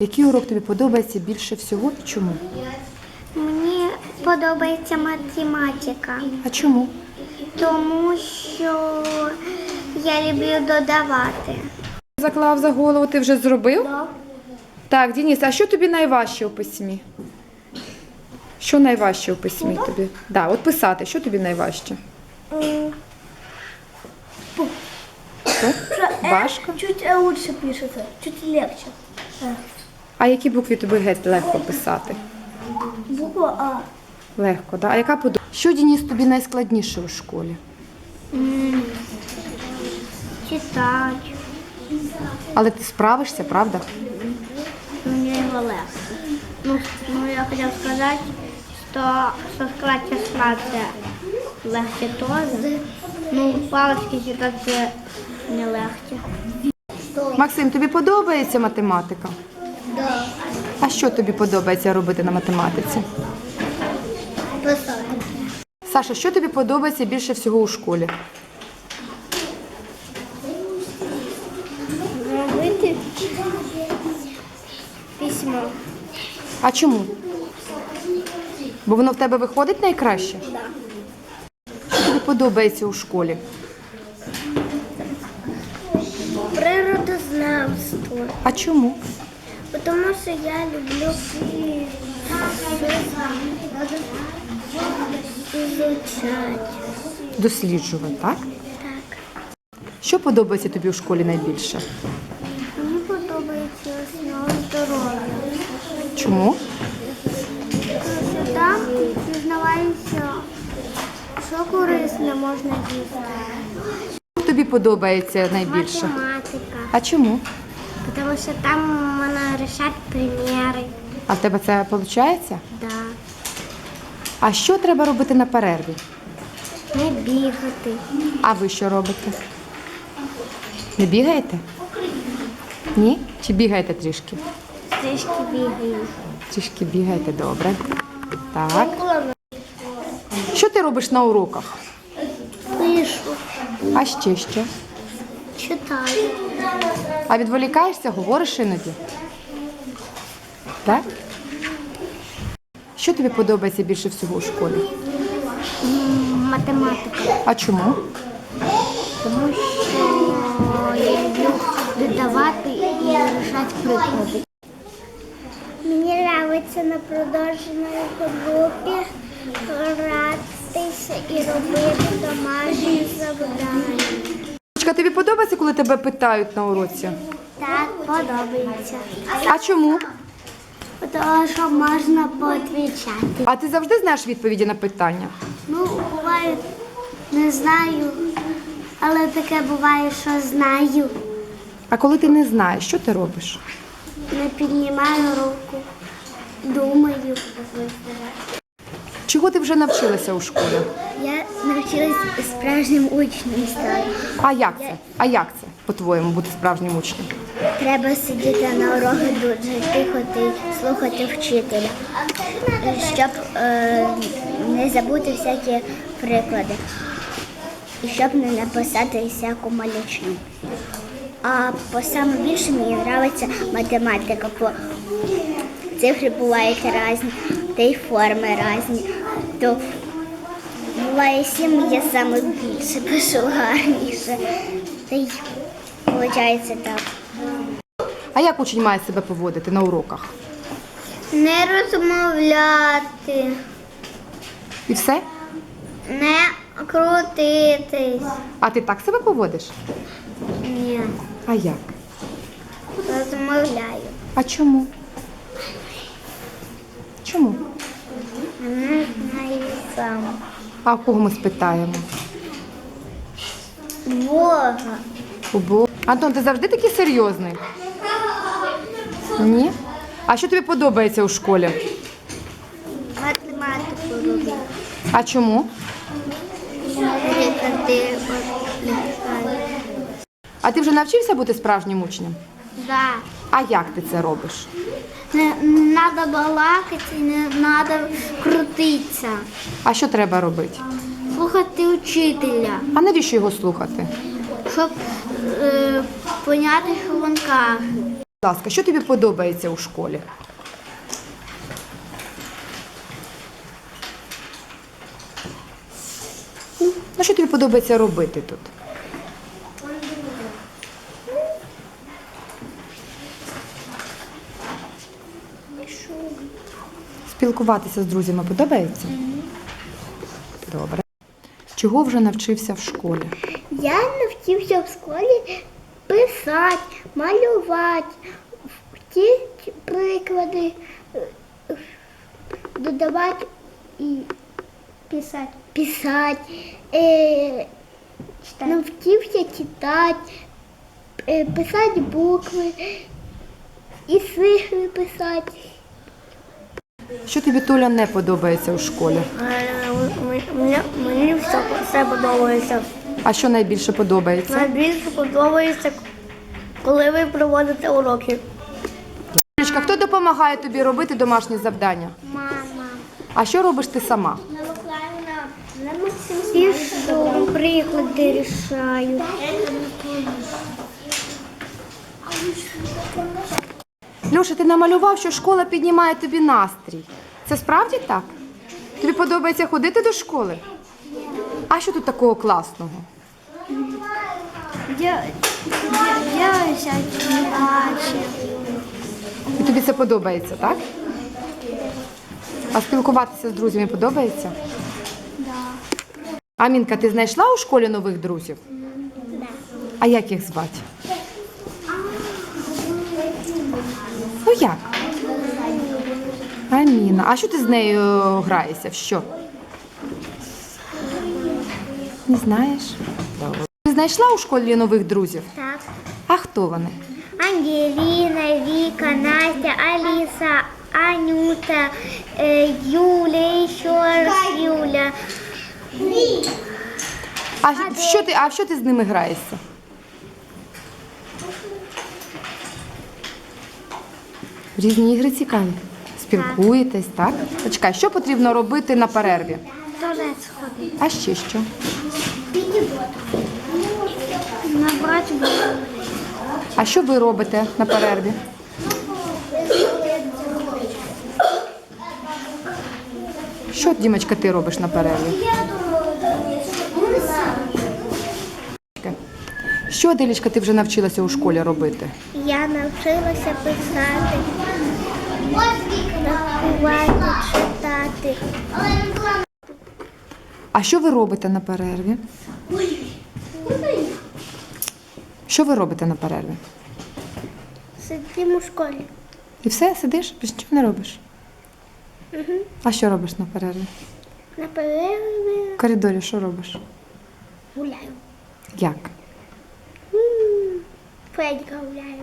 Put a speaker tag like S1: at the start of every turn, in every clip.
S1: Який урок тобі подобається більше всього і чому?
S2: Мені подобається математика,
S1: А чому?
S2: тому що я люблю додавати.
S1: Заклав за голову, ти вже зробив? Так, Дініс, а що тобі найважче у письмі? Що найважче у письмі тобі? Да, от писати, що тобі найважче? Що? Важко?
S3: Чуть э, лучше пишется, чуть легче.
S1: А які букви тобі геть легко писати?
S3: Буква А.
S1: Легко, да? А яка подобається? Що, Дініс, тобі найскладніше у школі?
S2: Читати.
S1: Але ти справишся, правда?
S2: Мені його легко. Ну, ну я хотів сказати, що со склад числа це теж. Ну, палички читати не легке.
S1: Максим, тобі подобається математика?
S2: Да.
S1: А що тобі подобається робити на математиці?
S2: Писати.
S1: Саша, що тобі подобається більше всього у школі?
S2: Робити письмо.
S1: А чому? Бо воно в тебе виходить найкраще? Що тобі подобається у школі?
S2: Природознавство.
S1: А чому?
S2: Тому що я люблю изучать.
S1: Досліджувати, так?
S2: Так.
S1: Що подобається тобі у школі найбільше?
S2: Мені подобається основа здоров'я.
S1: Чому?
S2: Тому що там дізнаваєшся, що корисне можна їсти.
S1: Що тобі подобається найбільше?
S2: Математика.
S1: А чому?
S2: Тому що там можна рішати приміри.
S1: А в тебе це виходить?
S2: Да.
S1: А що треба робити на перерві?
S2: Не бігати.
S1: А ви що робите? Не бігаєте? Ні? Чи бігаєте трішки?
S2: Трішки бігаю.
S1: Трішки бігаєте, добре. Так. Що ти робиш на уроках?
S2: Пишу.
S1: А ще що?
S2: Читаю.
S1: А відволікаєшся, говориш іноді? Так? Що тобі подобається більше всього у школі?
S2: Математика.
S1: А чому?
S2: Тому що я люблю додавати і рішати приклади. Мені подобається на продовженій групі гратися і робити домашні завдання.
S1: Дочка, тобі подобається, коли тебе питають на уроці?
S2: Так, подобається.
S1: А чому?
S2: Тому що можна поотвічати.
S1: А ти завжди знаєш відповіді на питання?
S2: Ну, буває, не знаю, але таке буває, що знаю.
S1: А коли ти не знаєш, що ти робиш?
S2: Не піднімаю руку, думаю.
S1: Чого ти вже навчилася у школі?
S2: Я навчилась справжнім учнем стати.
S1: А як це? А як це, по-твоєму, бути справжнім учнем?
S2: Треба сидіти на уроки дуже тихо і слухати вчителя, щоб е, не забути всякі приклади. І щоб не написати всяку малючну. А по саме більше мені подобається математика, бо цифри бувають різні, та й форми різні. То буває сім, я саме більше пишу гарніше. Та й виходить так.
S1: А як учень має себе поводити на уроках?
S2: Не розмовляти,
S1: І все?
S2: не крутитись.
S1: А ти так себе поводиш?
S2: Ні,
S1: А як?
S2: розмовляю.
S1: А? Чому?
S2: Не знаю.
S1: А у кого ми спитаємо?
S2: Бога.
S1: У Бога. Антон, ти завжди такий серйозний? Ні? А що тобі подобається у школі?
S2: Математику робити.
S1: А чому? А ти вже навчився бути справжнім учнем?
S2: Да.
S1: А як ти це робиш?
S2: Не треба балакати, не треба крутитися.
S1: А що треба робити?
S2: Слухати учителя,
S1: А навіщо його слухати?
S2: щоб е, поняти, що він каже.
S1: Будь ласка, що тобі подобається у школі? Ну, що тобі подобається робити тут? Спілкуватися з друзями подобається? Добре. Чого вже навчився в школі?
S2: Я навчився в школі писати, малювати, вчити приклади, додавати і писати. Писати. Е, навчився читати, е, писати букви і цифри писати.
S1: Що тобі Толя не подобається у школі?
S3: Мені, мені все, все подобається.
S1: А що найбільше подобається?
S3: Найбільше подобається, коли ви проводите уроки.
S1: Олечка, хто допомагає тобі робити домашні завдання?
S2: Мама.
S1: А що робиш ти сама?
S2: Що приклади рішаю.
S1: Льоша, ти намалював, що школа піднімає тобі настрій. Це справді так? Тобі подобається ходити до школи? А що тут такого класного?
S2: Я, я, я всякі бачу.
S1: І тобі це подобається, так? А спілкуватися з друзями подобається?
S2: Да.
S1: Амінка, ти знайшла у школі нових друзів?
S2: Да.
S1: А як їх звати? Ну як? Аміна. А що ти з нею граєшся? В що? Не знаєш? Ти знайшла у школі нових друзів?
S2: Так.
S1: А хто вони?
S2: Ангеліна, Віка, Настя, Аліса, Анюта, е, Юля, ще раз Юля.
S1: А що ти, а в що ти з ними граєшся? Різні ігри цікаві. Спілкуєтесь, так? Почекай, що потрібно робити на перерві?
S2: Туалет сходить.
S1: А ще що?
S2: Набрати воду.
S1: А що ви робите на перерві? Що, Дімочка, ти робиш на перерві? Що, Аделічка, ти вже навчилася у школі робити?
S2: Я навчилася писати, рахувати, читати.
S1: А що ви робите на перерві? Що ви робите на перерві?
S2: Сидимо в школі.
S1: І все, сидиш, нічого не робиш? А що робиш на перерві?
S2: На перерві
S1: В коридорі що робиш?
S2: гуляю.
S1: Як?
S2: М, гуляю.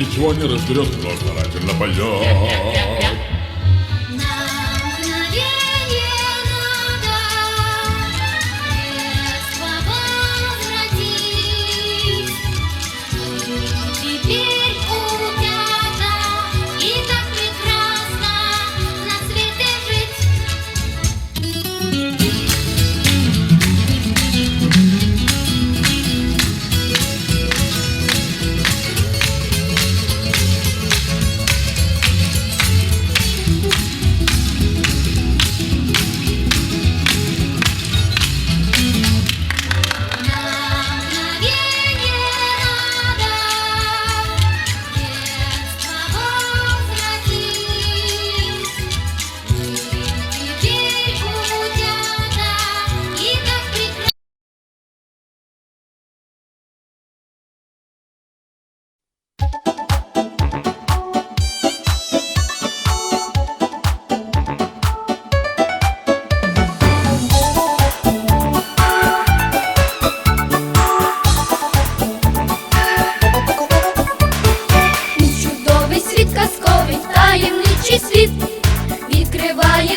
S4: ничего не разберет, кто старательно поет.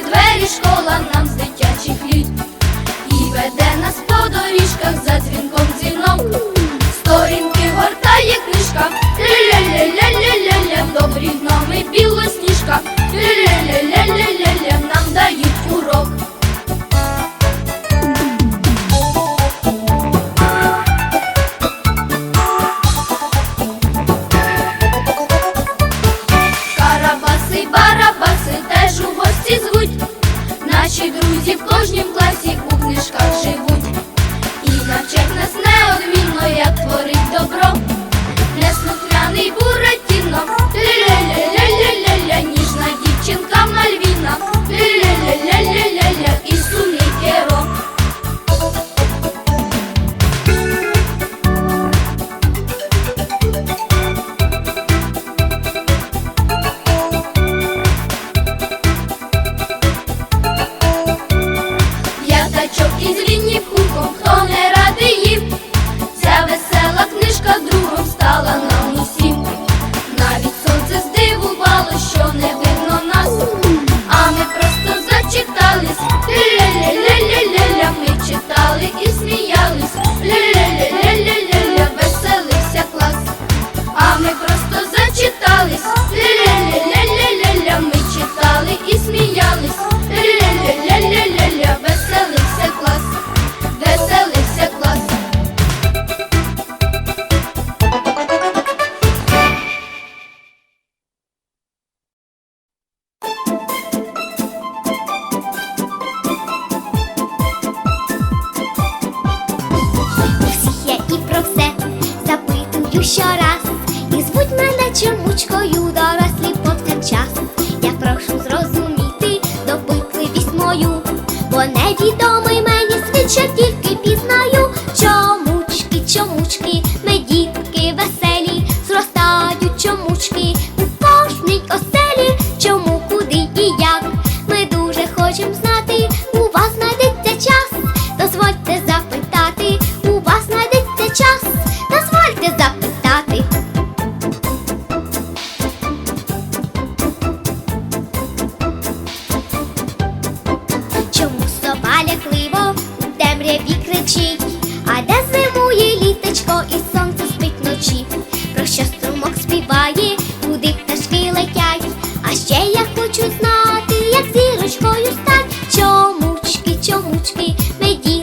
S5: двері школа нам здить. মুচকি Ще я хочу знати, як
S6: зірочкою стать. Чомучки, чомучки, меді.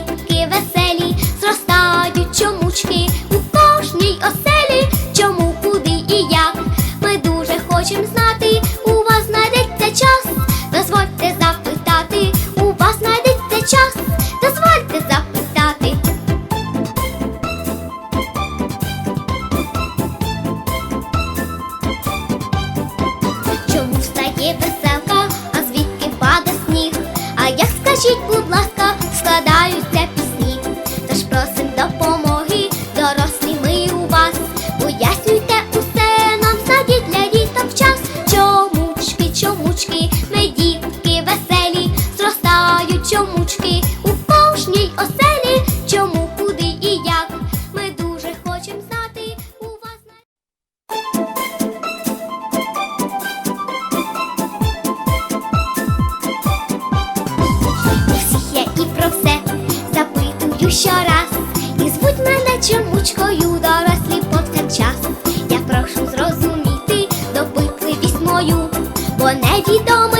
S6: хочу щораз і звуть мене чомучкою, дорослі повсякчас. Я прошу зрозуміти допитливість мою, бо невідомо.